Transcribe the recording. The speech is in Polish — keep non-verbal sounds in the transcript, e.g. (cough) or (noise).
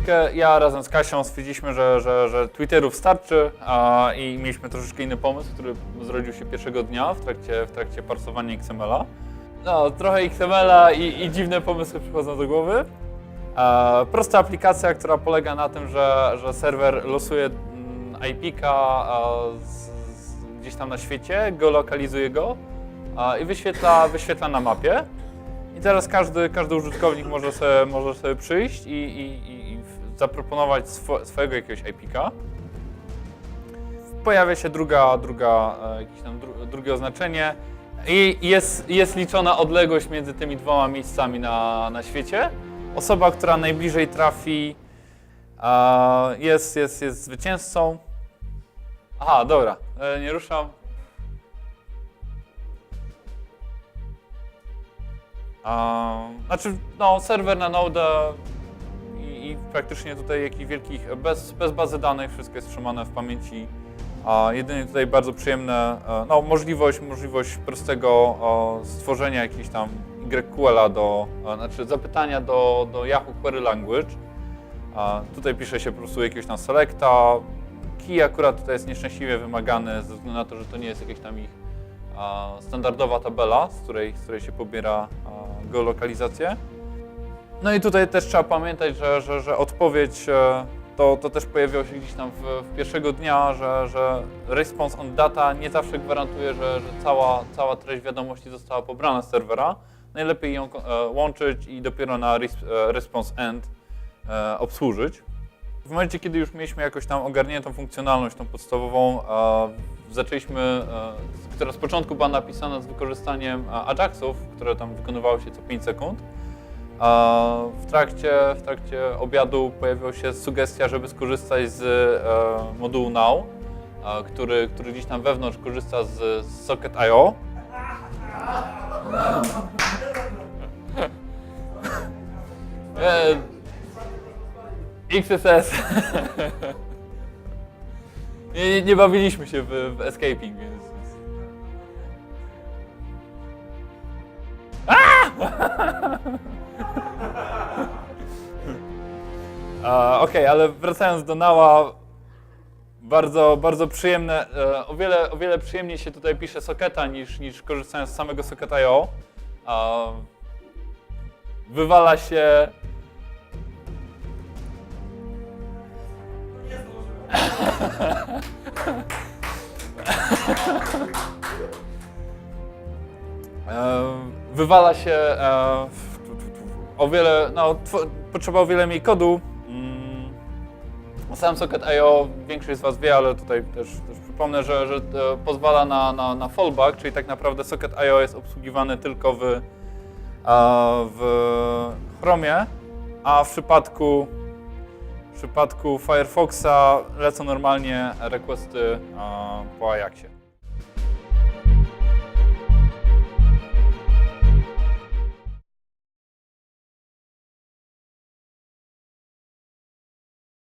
trójkę, ja razem z Kasią stwierdziliśmy, że, że, że Twitterów starczy a, i mieliśmy troszeczkę inny pomysł, który zrodził się pierwszego dnia w trakcie, w trakcie parsowania XML-a. No, trochę XML-a i, i dziwne pomysły przychodzą do głowy. E, prosta aplikacja, która polega na tym, że, że serwer losuje mm, IP-ka e, gdzieś tam na świecie, geolokalizuje go e, i wyświetla, wyświetla na mapie. I teraz każdy, każdy użytkownik może sobie, może sobie przyjść i, i, zaproponować swo, swojego jakiegoś IP-ka. Pojawia się druga, druga, e, jakieś tam dru, drugie oznaczenie i jest, jest liczona odległość między tymi dwoma miejscami na, na świecie. Osoba, która najbliżej trafi, jest, jest, jest zwycięzcą. Aha, dobra, e, nie ruszam. A, znaczy, no, serwer na Node praktycznie tutaj jakichś wielkich, bez, bez bazy danych, wszystko jest trzymane w pamięci. A jedynie tutaj bardzo przyjemne, e, no, możliwość, możliwość prostego e, stworzenia jakiejś tam YQL-a do, e, znaczy zapytania do, do Yahoo Query Language. A tutaj pisze się po prostu jakiegoś tam selecta. Key akurat tutaj jest nieszczęśliwie wymagany ze względu na to, że to nie jest jakaś tam ich standardowa tabela, z której, z której się pobiera geolokalizację. No i tutaj też trzeba pamiętać, że, że, że odpowiedź e, to, to też pojawiło się gdzieś tam w, w pierwszego dnia, że, że response on data nie zawsze gwarantuje, że, że cała, cała treść wiadomości została pobrana z serwera. Najlepiej ją e, łączyć i dopiero na e, response end obsłużyć. W momencie, kiedy już mieliśmy jakoś tam ogarniętą funkcjonalność, tą podstawową, zaczęliśmy, która z początku była napisana z wykorzystaniem Ajaxów, które tam wykonywały się co 5 sekund. W trakcie, w trakcie obiadu pojawiła się sugestia, żeby skorzystać z e, modułu Now, e, który, który gdzieś tam wewnątrz korzysta z, Socket.io. (laughs) E, XSS. (laughs) nie, nie, nie bawiliśmy się w, w escaping, więc... A, (laughs) Okej, ale wracając do Nała, bardzo, bardzo przyjemne, e, o wiele, o wiele przyjemniej się tutaj pisze Socketa niż, niż korzystając z samego Socket.io. A, Wywala się (laughs) E, wywala się e, o wiele, no, potrzeba o wiele mniej kodu. Mm, Sam Socket.io większość z Was wie, ale tutaj też, też przypomnę, że, że e, pozwala na, na, na fallback, czyli tak naprawdę Socket.io jest obsługiwany tylko w, e, w Chromie, a w przypadku, w przypadku Firefoxa lecą normalnie requesty po Ajaxie.